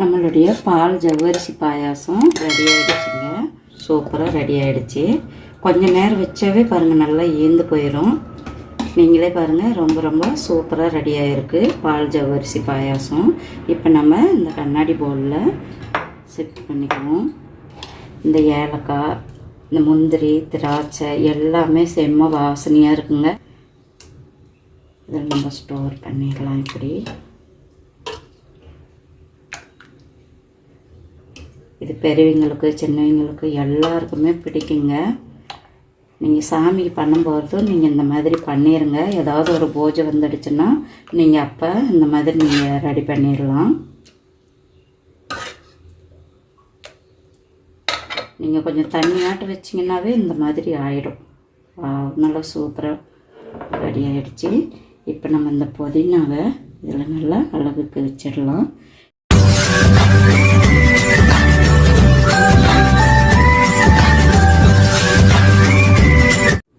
நம்மளுடைய பால் ஜவ்வரிசி பாயாசம் ரெடி ஆகிடுச்சுங்க சூப்பராக ரெடி ஆகிடுச்சு கொஞ்சம் நேரம் வச்சாவே பாருங்கள் நல்லா ஏந்து போயிடும் நீங்களே பாருங்கள் ரொம்ப ரொம்ப சூப்பராக ரெடி ஆகிருக்கு பால் ஜவ்வரிசி பாயாசம். இப்போ நம்ம இந்த கண்ணாடி பவுலில் செட் பண்ணிக்குவோம். இந்த ஏலக்காய் இந்த முந்திரி திராட்சை எல்லாமே செம்ம வாசனையாக இருக்குங்க. இதில் நம்ம ஸ்டோர் பண்ணிடலாம் இப்படி. பெரியவங்களுக்கு சின்னவங்களுக்கு எல்லாருக்குமே பிடிக்குங்க. நீங்கள் சாமிக்கு பண்ணும்போதும் நீங்கள் இந்த மாதிரி பண்ணிடுங்க ஏதாவது ஒரு பூஜை வந்துடுச்சுன்னா நீங்கள் அப்போ இந்த மாதிரி நீங்கள் ரெடி பண்ணிடலாம் நீங்கள் கொஞ்சம் தண்ணியாட்டு வச்சிங்கன்னாவே இந்த மாதிரி ஆயிடும். நல்லா சூப்பராக ரெடி ஆகிடுச்சி இப்போ நம்ம இந்த புதினாவை இதில் நல்லா அழகுக்கு வச்சிடலாம்.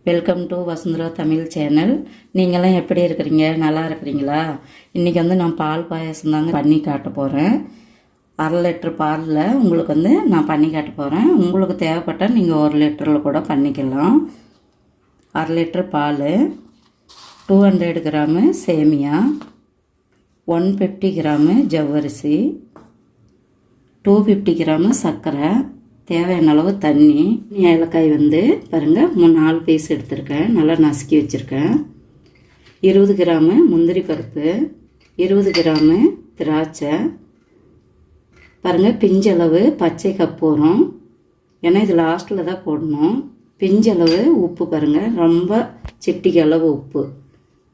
Welcome to Vasundhara Tamil channel நீங்களாம் எப்படி இருக்கிறீங்க? நல்லா இருக்கிறீங்களா? இன்றைக்கி வந்து நான் பால் பாயாசம் தாங்க பண்ணி காட்ட போகிறேன் அரை லிட்டர் பாலில் உங்களுக்கு வந்து நான் பண்ணி காட்ட போகிறேன் உங்களுக்கு தேவைப்பட்டால் நீங்கள் ஒரு லிட்டரில் கூட பண்ணிக்கலாம். அரை லிட்டர் பால் டூ ஹண்ட்ரட் கிராமு சேமியா ஒன் ஃபிஃப்டி கிராமு ஜவ்வரிசி டூ ஃபிஃப்டி கிராமு சர்க்கரை தேவையான அளவு தண்ணி ஏலக்காய் வந்து பாருங்கள் மூணு நாலு பீஸ் எடுத்திருக்கேன். நல்லா நசுக்கி வச்சுருக்கேன். இருபது கிராமு முந்திரி பருப்பு இருபது கிராமு திராட்சை. பாருங்கள் பிஞ்சளவு பச்சை கப்பூரம் ஏன்னா இது லாஸ்ட்டில் தான் போடணும். பிஞ்சளவு உப்பு பாருங்கள் ரொம்ப சிட்டிக்கு அளவு உப்பு.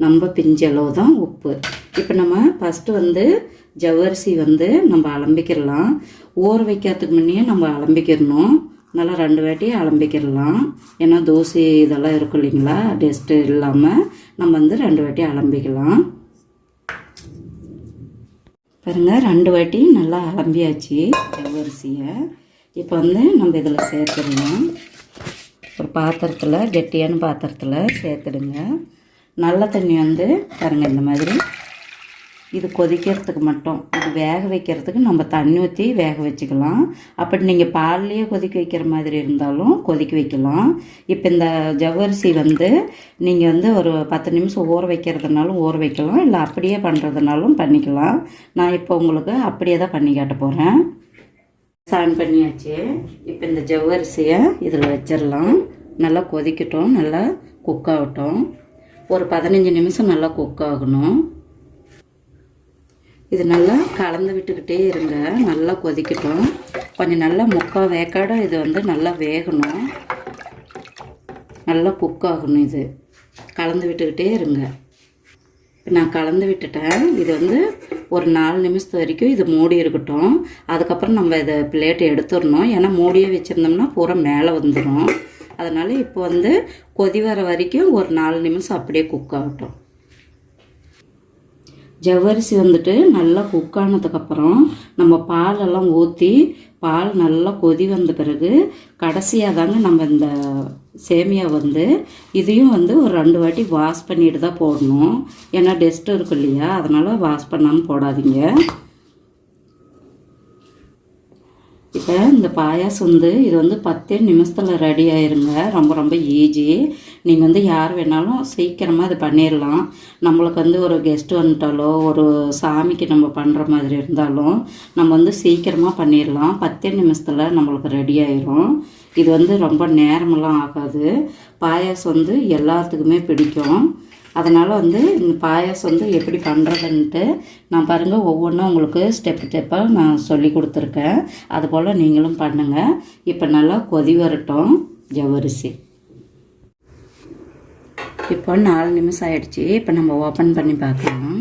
நம்ம பிஞ்சளவு தான் உப்பு. இப்போ நம்ம ஃபஸ்ட்டு வந்து ஜவ்வரிசி வந்து நம்ம அலம்பிக்கிடலாம் ஊற வைக்கிறதுக்கு முன்னே நம்ம அலம்பிக்கிறணும். நல்லா ரெண்டு வாட்டி அலம்பிக்கிடலாம் ஏன்னா தோசை இதெல்லாம் இருக்கும் இல்லைங்களா? டெஸ்ட்டு இல்லாமல் நம்ம வந்து ரெண்டு வாட்டி அலம்பிக்கலாம். பாருங்க ரெண்டு வாட்டி நல்லா அலம்பியாச்சு ஜவ்வரிசியை. இப்போ வந்து நம்ம இதில் சேர்த்துடலாம். ஒரு பாத்திரத்தில் கெட்டியான பாத்திரத்தில் சேர்த்துடுங்க. நல்ல தண்ணி வந்து பாருங்கள் இந்த மாதிரி இது கொதிக்கிறதுக்கு மட்டும். இது வேக வைக்கிறதுக்கு நம்ம தண்ணி ஊற்றி வேக வச்சுக்கலாம். அப்படி நீங்கள் பால்லையே கொதிக்க வைக்கிற மாதிரி இருந்தாலும் கொதிக்க வைக்கலாம். இப்போ இந்த ஜவ்வரிசி வந்து நீங்கள் வந்து ஒரு பத்து நிமிஷம் ஊற வைக்கிறதுனாலும் ஊற வைக்கலாம். இல்லை அப்படியே பண்ணுறதுனாலும் பண்ணிக்கலாம். நான் இப்போ உங்களுக்கு அப்படியே தான் பண்ணி காட்ட போகிறேன் சான் பண்ணியாச்சு. இப்போ இந்த ஜவ்வரிசியை இதில் வச்சிடலாம். நல்லா கொதிக்கட்டும். நல்லா குக் ஆகட்டும். ஒரு பதினஞ்சு நிமிஷம் நல்லா குக் ஆகணும். இது நல்லா கலந்து விட்டுக்கிட்டே இருங்க. நல்லா கொதிக்கட்டும். கொஞ்சம் நல்லா முக்கால் வேக்காட இது வந்து நல்லா வேகணும். நல்லா குக் ஆகணும் இது. கலந்து விட்டுக்கிட்டே இருங்க. நான் கலந்து விட்டுட்டேன். இது வந்து ஒரு நாலு நிமிஷத்து வரைக்கும் இது மூடி இருக்கட்டும். அதுக்கப்புறம் நம்ம இதை பிளேட்டை எடுத்துடணும். ஏன்னா மூடியே வச்சுருந்தோம்னா பூரா மேலே வந்துடும் அதனால் இப்போ வந்து கொதி வர வரைக்கும் ஒரு நாலு நிமிஷம் அப்படியே குக் ஆகட்டும். ஜவ்வரிசி வந்துட்டு நல்லா குக் ஆனதுக்கப்புறம் நம்ம பாலெல்லாம் ஊற்றி பால் நல்லா கொதி வந்த பிறகு கடைசியாக தாங்க நம்ம இந்த சேமியா வந்து இதையும் வந்து ஒரு ரெண்டு வாட்டி வாஷ் பண்ணிட்டு தான் போடணும். ஏன்னா டெஸ்ட் இருக்கு இல்லையா? அதனால் வாஷ் பண்ணாமல் போடாதீங்க. இப்போ இந்த பாயாசம் வந்து இது வந்து பத்தே நிமிஷத்தில் ரெடி ஆயிருங்க. ரொம்ப ரொம்ப ஈஸி நீங்கள் வந்து யார் வேணாலும் சீக்கிரமாக இது பண்ணிடலாம் நம்மளுக்கு வந்து ஒரு கெஸ்ட் வந்துட்டாலோ ஒரு சாமிக்கு நம்ம பண்ணுற மாதிரி இருந்தாலும் நம்ம வந்து சீக்கிரமாக பண்ணிடலாம் பத்தே நிமிஷத்தில் நம்மளுக்கு ரெடி ஆயிரும். இது வந்து ரொம்ப நேரமெல்லாம் ஆகாது. பாயாசம் வந்து எல்லாத்துக்குமே பிடிக்கும். அதனால் வந்து இந்த பாயாசம் வந்து எப்படி பண்ணுறதுன்ட்டு நான் பாருங்கள் ஒவ்வொன்றும் உங்களுக்கு ஸ்டெப் ஸ்டெப்பாக நான் சொல்லி கொடுத்துருக்கேன். அதுபோல் நீங்களும் பண்ணுங்கள் இப்போ நல்லா கொதி வரட்டும். ஜவரிசி இப்போ நாலு நிமிஷம் ஆயிடுச்சு. இப்போ நம்ம ஓப்பன் பண்ணி பார்க்கலாம்.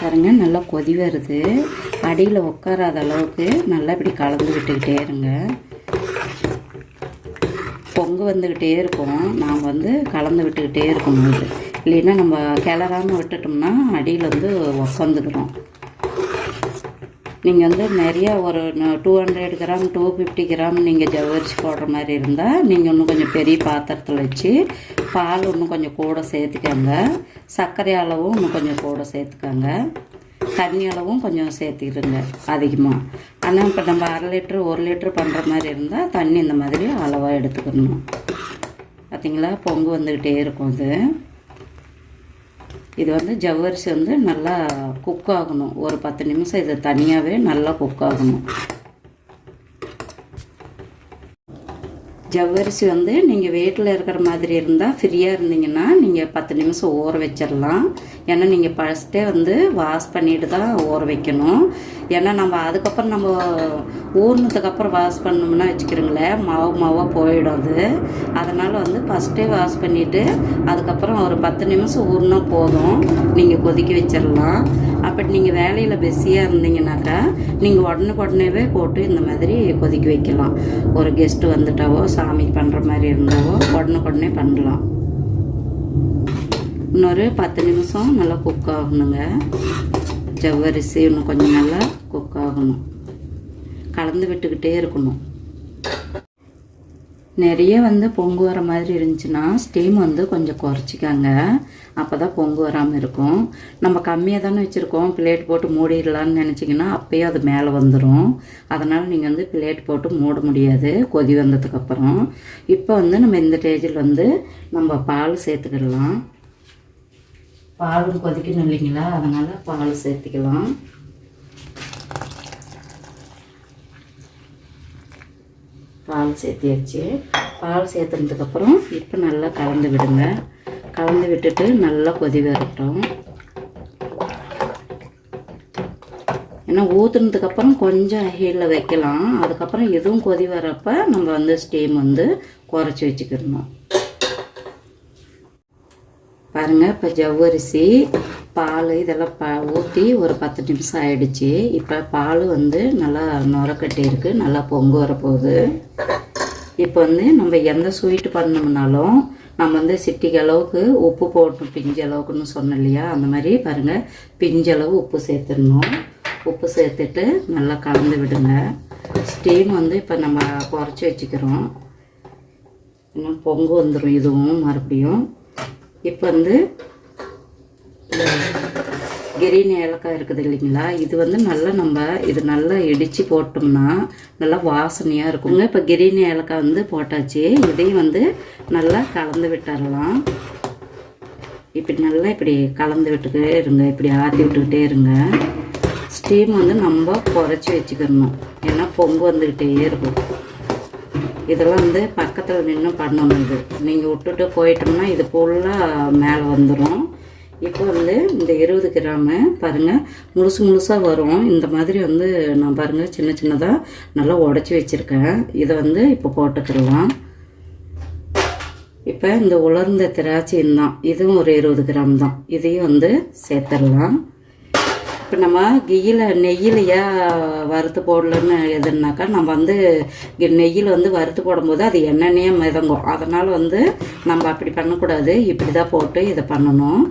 பாருங்க நல்லா கொதி வருது. அடியில் உட்காராத அளவுக்கு நல்லா இப்படி கலந்து விட்டுக்கிட்டே இருங்க. பொங்கு வந்துக்கிட்டே இருக்கும். நாம் வந்து கலந்து விட்டுக்கிட்டே இருக்கணும் இது இல்லைன்னா நம்ம கிளறாமல் விட்டுட்டோம்னா அடியில் வந்து உக்காந்துக்கிறோம் நீங்கள் வந்து நிறையா ஒரு two hundred gram two fifty gram நீங்கள் ஜவரிச்சு போடுற மாதிரி இருந்தால் நீங்கள் இன்னும் கொஞ்சம் பெரிய பாத்திரத்தில் வச்சு பால் இன்னும் கொஞ்சம் கூட சேர்த்துக்கோங்க. சர்க்கரை அளவும் இன்னும் கொஞ்சம் கூட சேர்த்துக்கோங்க. தண்ணி அளவும் கொஞ்சம் சேர்த்துக்கிடுங்க அதிகமாக ஆனால் இப்போ நம்ம அரை லிட்ரு ஒரு லிட்ரு பண்ணுற மாதிரி இருந்தால் தண்ணி இந்த மாதிரி அளவாக எடுத்துக்கணும். பார்த்தீங்களா பொங்கு வந்துக்கிட்டே இருக்கும் அது. இது வந்து ஜவ்வரிசி வந்து நல்லா குக் ஆகணும். ஒரு பத்து நிமிஷம் இது தனியாகவே நல்லா குக் ஆகணும். ஜவ்வரிசி வந்து நீங்கள் வீட்டில் இருக்கிற மாதிரி இருந்தால் ஃப்ரீயாக இருந்தீங்கன்னா நீங்கள் பத்து நிமிஷம் ஊற வச்சிடலாம். ஏன்னா நீங்கள் ஃபஸ்ட்டே வந்து வாஷ் பண்ணிட்டு தான் ஊற வைக்கணும். ஏன்னா நம்ம அதுக்கப்புறம் நம்ம ஊறினதுக்கப்புறம் வாஷ் பண்ணோம்னா வச்சுக்கிறோங்களேன் மாவு மாவாக போயிடும் அது அதனால் வந்து ஃபஸ்ட்டே வாஷ் பண்ணிவிட்டு அதுக்கப்புறம் ஒரு பத்து நிமிஷம் ஊறினா போதும். நீங்கள் கொதிக்க வச்சிடலாம் அப்படி நீங்கள் வேலையில் பிஸியாக இருந்தீங்கன்னாக்கா நீங்கள் உடனுக்கு உடனேவே போட்டு இந்த மாதிரி கொதிக்க வைக்கலாம். ஒரு கெஸ்ட்டு வந்துட்டாவோ சாமி பண்ணுற மாதிரி இருந்தாவோ உடனுக்கு உடனே பண்ணலாம். இன்னொரு பத்து நிமிஷம் நல்லா குக் ஆகணுங்க. ஜவ்வரிசி இன்னும் கொஞ்சம் நல்லா குக் ஆகணும். கலந்து விட்டுக்கிட்டே இருக்கணும். நிறைய வந்து பொங்கு வர மாதிரி இருந்துச்சுன்னா ஸ்டீம் வந்து கொஞ்சம் குறைச்சிக்காங்க. அப்போ தான் பொங்கு வராமல் இருக்கும். நம்ம கம்மியாக தானே வச்சுருக்கோம். பிளேட் போட்டு மூடிடலான்னு நினச்சிங்கன்னா அப்பயே அது மேலே வந்துடும் அதனால் நீங்கள் வந்து பிளேட் போட்டு மூட முடியாது. கொதி வந்ததுக்கப்புறம் இப்போ வந்து நம்ம இந்த ஸ்டேஜில் வந்து நம்ம பால் சேர்த்துக்கிடலாம். பாலும் கொதிக்கணும் இல்லைங்களா? அதனால் பால் சேர்த்துக்கலாம். பால் சேர்த்தியாச்சு. பால் சேர்த்துனதுக்கப்புறம் இப்போ நல்லா கலந்து விடுங்க. கலந்து விட்டுட்டு நல்லா கொதி வரட்டும். ஏன்னா ஊற்றுனதுக்கப்புறம் கொஞ்சம் ஹீலில் வைக்கலாம். அதுக்கப்புறம் எதுவும் கொதி வரப்போ நம்ம வந்து ஸ்டீம் வந்து குறைச்சி வச்சுக்கிடணும். பாருங்கள் இப்போ ஜவ்வரிசி பால் இதெல்லாம் ப ஊற்றி ஒரு பத்து நிமிஷம் ஆயிடுச்சு. இப்போ பால் வந்து நல்லா நுரக்கட்டி இருக்குது நல்லா பொங்கு வரப்போகுது. இப்போ வந்து நம்ம எந்த ஸ்வீட்டு பண்ணோம்னாலும் நம்ம வந்து சிட்டிக்கு அளவுக்கு உப்பு போடணும் பிஞ்ச அளவுக்குன்னு சொன்னோம் இல்லையா? அந்த மாதிரி பாருங்கள் பிஞ்சளவு உப்பு சேர்த்துடணும். உப்பு சேர்த்துட்டு நல்லா கலந்து விடுங்க. ஸ்டீம் வந்து இப்போ நம்ம குறைச்சி வச்சுக்கிறோம். இன்னும் பொங்கு வந்துடும் இதுவும் மறுபடியும். இப்போ வந்து கிரீன் ஏலக்காய் இருக்குது இல்லைங்களா? இது வந்து நல்லா நம்ம இது நல்லா இடித்து போட்டோம்னா நல்லா வாசனையாக இருக்குங்க. இப்போ கிரீன் ஏலக்காய் வந்து போட்டாச்சு. இதையும் வந்து நல்லா கலந்து விட்டுறலாம். இப்படி நல்லா இப்படி கலந்து விட்டுக்கிட்டே இருங்க. இப்படி ஆற்றி விட்டுக்கிட்டே இருங்க. ஸ்டீம் வந்து நம்ம குறைச்சி வச்சுக்கணும். ஏன்னா பொங்கு வந்துக்கிட்டே இருக்கும். இதெல்லாம் வந்து பக்கத்தில் நின்று பண்ணணும் இது நீங்கள் விட்டுட்டு போயிட்டோம்னா இது ஃபுல்லாக மேலே வந்துடும் இப்போ வந்து இந்த இருபது கிராமு பாருங்கள் முழுசு முழுசாக வரும். இந்த மாதிரி வந்து நான் பாருங்கள் சின்ன சின்னதாக நல்லா உடச்சி வச்சுருக்கேன். இதை வந்து இப்போ போட்டுக்கிடலாம். இப்போ இந்த உலர்ந்த திராட்சையும் தான். இதுவும் ஒரு இருபது கிராம் தான். இதையும் வந்து சேர்த்துடலாம். இப்போ நம்ம கீயில் நெய்யிலையா வறுத்து போடலன்னு எதுனாக்கா நம்ம வந்து நெய்யில் வந்து வறுத்து போடும்போது அது எண்ணெயே மிதங்கும். அதனால் வந்து நம்ம அப்படி பண்ணக்கூடாது. இப்படி தான் போட்டு இதை பண்ணணும்.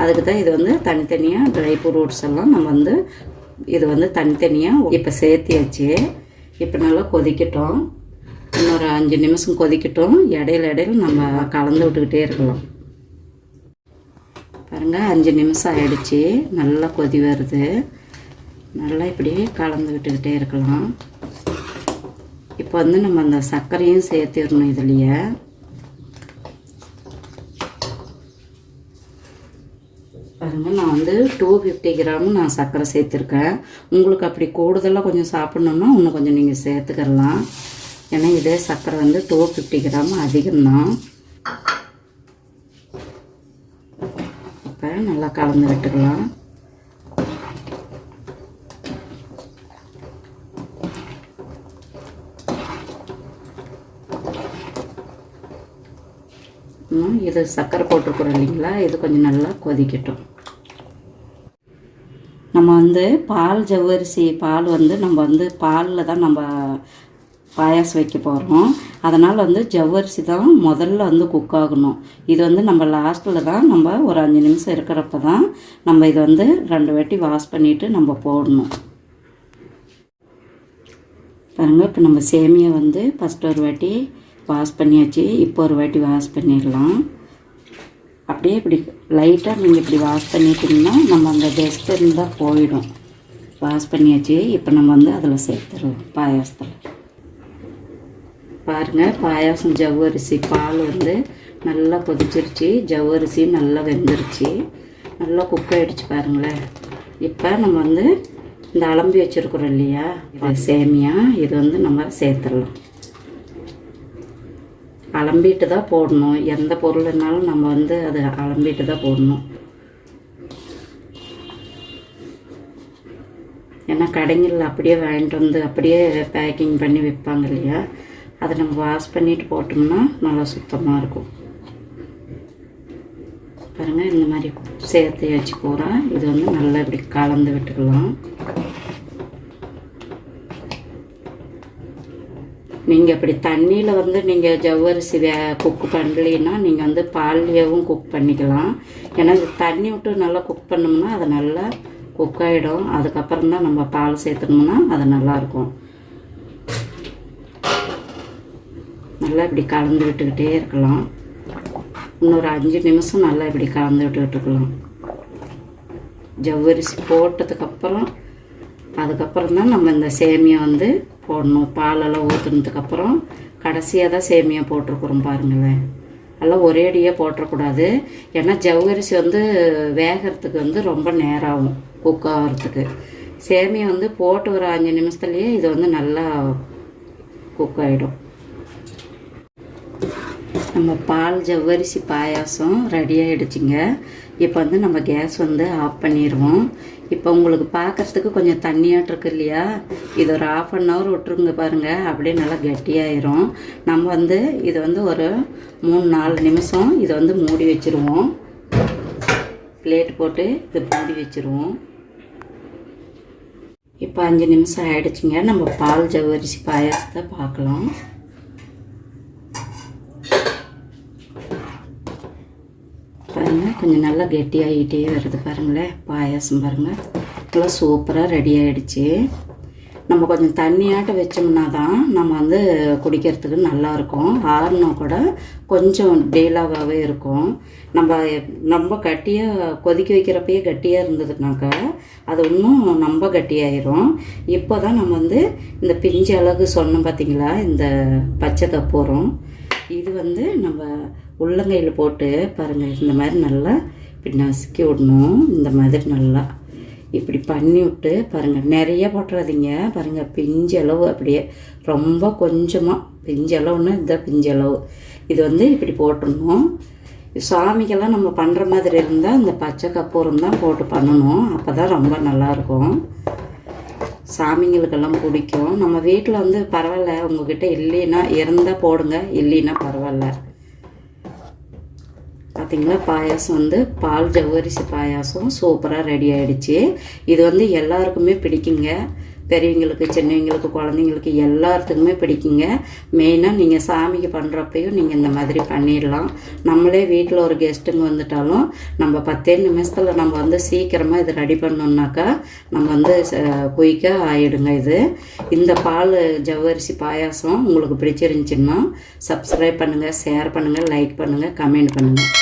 அதுக்கு தான் இது வந்து தனித்தனியாக ட்ரை ஃப்ரூட்ஸ் எல்லாம் நம்ம வந்து இது வந்து தனித்தனியாக இப்போ சேர்த்தியாச்சு. இப்போ நல்லா கொதிக்கட்டும். இன்னொரு அஞ்சு நிமிஷம் கொதிக்கட்டும். இடையில இடையில நம்ம கலந்து விட்டுக்கிட்டே இருக்கலாம். பாருங்கள் அஞ்சு நிமிஷம் ஆகிடுச்சி நல்லா கொதி வருது. நல்லா இப்படி கலந்து விட்டுக்கிட்டே இருக்கலாம். இப்போ வந்து நம்ம அந்த சர்க்கரையும் சேர்த்திடணும் இதுலேயே. பாருங்கள் நான் வந்து டூ ஃபிஃப்டி கிராம் நான் சர்க்கரை சேர்த்துருக்கேன். உங்களுக்கு அப்படி கூடுதலாக கொஞ்சம் சாப்பிட்ணுன்னா இன்னும் கொஞ்சம் நீங்கள் சேர்த்துக்கிடலாம் ஏன்னா இதே சர்க்கரை வந்து டூ ஃபிஃப்டி கிராம் அதிகம்தான் இப்போ நல்லா கலந்து விட்டுக்கலாம். இது சர்க்கரை போட்டிருக்குறோம் இல்லைங்களா? இது கொஞ்சம் நல்லா கொதிக்கட்டும். நம்ம வந்து பால் ஜவ்வரிசி பால் வந்து நம்ம வந்து பாலில் தான் நம்ம பாயாசம் வைக்க போகிறோம் அதனால் வந்து ஜவ்வரிசி தான் முதல்ல வந்து குக் ஆகணும். இது வந்து நம்ம லாஸ்ட்டில் தான் நம்ம ஒரு அஞ்சு நிமிஷம் இருக்கிறப்ப தான் நம்ம இதை வந்து ரெண்டு வாட்டி வாஷ் பண்ணிவிட்டு நம்ம போடணும். பாருங்கள் இப்போ நம்ம சேமியா வந்து ஃபஸ்ட் ஒரு வாட்டி வாஷ் பண்ணியாச்சு. இப்போ ஒரு வாட்டி வாஷ் பண்ணிடலாம். அப்படியே இப்படி லைட்டாக நீங்கள் இப்படி வாஷ் பண்ணிட்டீங்கன்னா நம்ம அந்த டெஸ்ட் இருந்தால் போயிடும். வாஷ் பண்ணியாச்சு. இப்போ நம்ம வந்து அதில் சேர்த்துருவோம் பாயாசத்தில். பாருங்கள் பாயாசம் ஜவ்வரிசி பால் வந்து நல்லா கொதிச்சிருச்சு. ஜவ்வரிசி நல்லா வெந்துருச்சு. நல்லா குக் ஆகிடுச்சு பாருங்களேன். இப்போ நம்ம வந்து இந்த அலம்பி வச்சுருக்குறோம் இல்லையா? சேமியா. இது வந்து நம்ம சேர்த்துடலாம். அலம்பிட்டு தான் போடணும். எந்த பொருள்னாலும் நம்ம வந்து அது அலம்பிட்டு தான் போடணும். ஏன்னா கடைங்களில் அப்படியே வாங்கிட்டு வந்து அப்படியே பேக்கிங் பண்ணி விற்பாங்க இல்லையா? அதை நம்ம வாஷ் பண்ணிட்டு போட்டோம்னா நல்லா சுத்தமாக இருக்கும். பாருங்கள் இந்த மாதிரி சேர்த்து வச்சு போகிறேன் இது வந்து நல்லா இப்படி கலந்து விட்டுக்கலாம். நீங்கள் இப்படி தண்ணியில் வந்து நீங்கள் ஜவ்வரிசி வே குக் பண்ணலைன்னா நீங்கள் வந்து பால்லையாகவும் குக் பண்ணிக்கலாம். ஏன்னா இது தண்ணி விட்டு நல்லா குக் பண்ணோம்னா அது நல்லா குக் ஆகிடும் அதுக்கப்புறம் தான் நம்ம பால் சேர்த்துனோம்னா அது நல்லாயிருக்கும் நல்லா இப்படி கலந்து விட்டுக்கிட்டே இருக்கலாம். இன்னொரு அஞ்சு நிமிஷம் நல்லா இப்படி கலந்து விட்டுக்கிட்டு இருக்கலாம். ஜவ்வரிசி போட்டதுக்கப்புறம் அதுக்கப்புறம் தான் நம்ம இந்த சேமியா வந்து போடணும். பாலெல்லாம் ஊற்றுனதுக்கப்புறம் கடைசியாக தான் சேமியா போட்டிருக்குறோம் பாருங்களேன். எல்லாம் ஒரேடியாக போட்டுறக்கூடாது ஏன்னா ஜவ்வரிசி வந்து வேகிறதுக்கு வந்து ரொம்ப நேரம் ஆகும் குக் ஆகிறதுக்கு. சேமியா வந்து போட்டு ஒரு அஞ்சு நிமிஷத்துலேயே இது வந்து நல்லா குக் ஆகிடும் நம்ம பால் ஜவ்வரிசி பாயாசம் ரெடி ஆகிடுச்சிங்க இப்போ வந்து நம்ம கேஸ் வந்து ஆஃப் பண்ணிடுவோம் இப்போ உங்களுக்கு பார்க்குறதுக்கு கொஞ்சம் தண்ணியாட்டிருக்கு இல்லையா? இது ஒரு ஆஃப் அன் ஹவர் விட்டுருங்க பாருங்கள் அப்படியே நல்லா கெட்டியாயிரும். நம்ம வந்து இது வந்து ஒரு மூணு நாலு நிமிஷம் இதை வந்து மூடி வச்சுருவோம். பிளேட் போட்டு இது மூடி வச்சுருவோம். இப்போ அஞ்சு நிமிஷம் ஆகிடுச்சிங்க நம்ம பால் ஜவ்வரிசி பாயாசத்தை பார்க்கலாம் பாருங்கள் கொஞ்சம் நல்லா கெட்டியாகிட்டே வருது பாருங்களேன். பாயாசம் பாருங்கள் இதெல்லாம் சூப்பராக ரெடி ஆகிடுச்சு நம்ம கொஞ்சம் தண்ணியாட்ட வச்சோம்னா தான் நம்ம வந்து குடிக்கிறதுக்கு நல்லாயிருக்கும் ஆறுனா கூட கொஞ்சம் டீலாவாகவே இருக்கும். நம்ம ரொம்ப கட்டியாக கொதிக்க வைக்கிறப்பயே கட்டியாக இருந்ததுனாக்கா அது இன்னும் ரொம்ப கட்டியாயிரும். இப்போ தான் நம்ம வந்து இந்த பிஞ்சு அழகு சொன்னோம் பார்த்தீங்களா இந்த பச்சை கப்பூரம் இது வந்து நம்ம உள்ளங்கையில் போட்டு பாருங்கள் இந்த மாதிரி நல்லா இப்படி நசுக்கி விடணும். இந்த மாதிரி நல்லா இப்படி பண்ணி விட்டு பாருங்கள் நிறைய போட்டுறாதீங்க. பாருங்கள் பிஞ்சளவு அப்படியே ரொம்ப கொஞ்சமாக பிஞ்சளவுன்னு அளவுன்னா இதுதான் இது வந்து இப்படி போட்டுடணும். சாமிக்கெல்லாம் நம்ம பண்ணுற மாதிரி இருந்தால் இந்த பச்சை கப்பூரம் தான் போட்டு பண்ணணும். அப்போ தான் ரொம்ப நல்லாயிருக்கும். சாமிங்களுக்கெல்லாம் பிடிக்கும். நம்ம வீட்டில் வந்து பரவாயில்ல உங்ககிட்ட இல்லைன்னா இருந்தால் போடுங்க இல்லைன்னா பரவாயில்ல. பார்த்தீங்களா பாயாசம் வந்து பால் ஜவ்வரிசி பாயாசம் சூப்பராக ரெடி ஆகிடுச்சு இது வந்து எல்லாருக்குமே பிடிக்குங்க. பெரியவங்களுக்கு சின்னவங்களுக்கு குழந்தைங்களுக்கு எல்லாத்துக்குமே பிடிக்குங்க. மெயினாக நீங்கள் சாமிக்கு பண்ணுறப்பையும் நீங்கள் இந்த மாதிரி பண்ணிடலாம். நம்மளே வீட்டில் ஒரு கெஸ்ட்டுங்க வந்துட்டாலும் நம்ம பத்தே நிமிஷத்தில் நம்ம வந்து சீக்கிரமாக இதை ரெடி பண்ணோம்னாக்கா நம்ம வந்து குயிக்காக ஆகிடுங்க இது. இந்த பால் ஜவ்வரிசி பாயாசம் உங்களுக்கு பிடிச்சிருந்துச்சின்னா சப்ஸ்கிரைப் பண்ணுங்கள் ஷேர் பண்ணுங்கள் லைக் பண்ணுங்கள் கமெண்ட் பண்ணுங்கள்